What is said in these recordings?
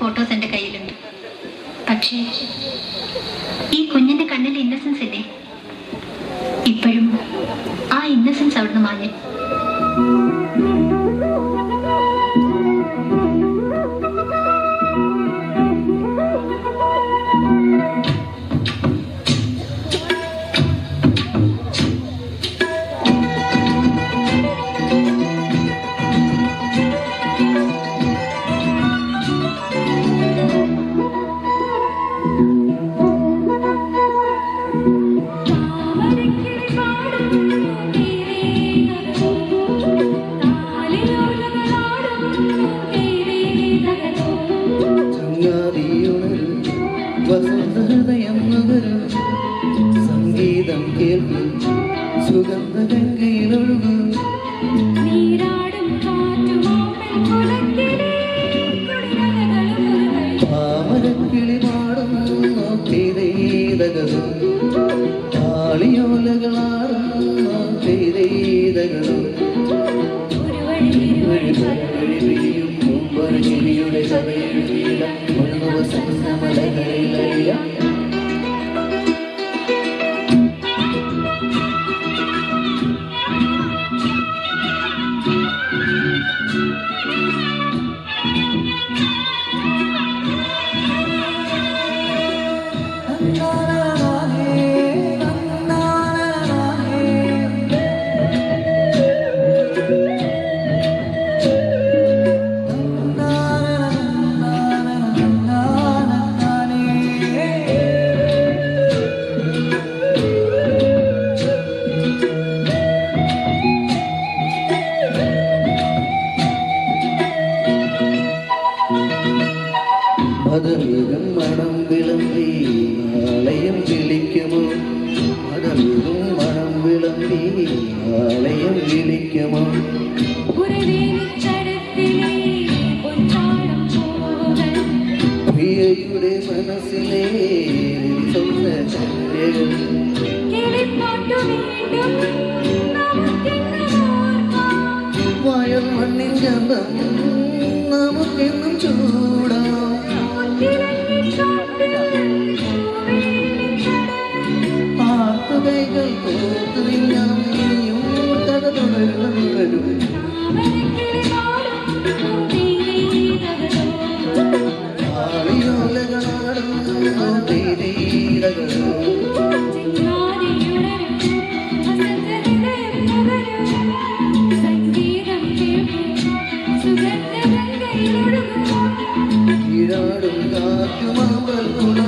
Photos എന്റെ കയ്യിലുണ്ട്. പക്ഷേ ഈ കുഞ്ഞിന്റെ കണ്ണിൽ ഇന്നസെൻസ് ഇല്ലേ? ഇപ്പോഴും ആ ഇന്നസെൻസ് അവിടുന്ന് മാഞ്ഞു. സംഗീതം കേൾക്കും. സുഗന്ധ ഗംഗയിലൊഴുകും. താമരക്കിളി പാടും. നോക്കിതേതകളും താളിയോലകളാടും. നോക്കിതേതകളും വഴിപിരിയും മുമ്പൊരു ചിരിയുടെ ഒരു മതമീകം മണം വിളമ്പി ആലയം വിളിക്കുമോ? മതമീകം മണം വിളമ്പി ആലയം വിളിക്കുമോ? പ്രിയയുടെ മനസ്സിലെ ചന്ദ്രകൾ വയൽ മണ്ണിൻ ഗന്ധം നമുക്കെന്നും ഈരാടും കാറ്റുമാമ്പൽ കുളത്തിലെ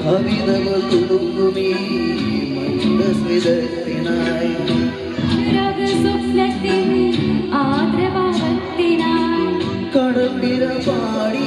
കവിതകൾ തുളുമ്പുമീ മന്ദസ്മിതത്തിനായി. കടപ്പിര പാടി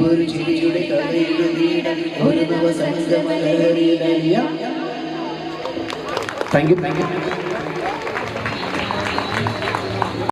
മുമ്പൊരു ചിരിയുടെ കഥ എഴുതിയിട ഒരു നവസംഗമലഹരിയറിയാം താങ്ക് യു താങ്ക് യു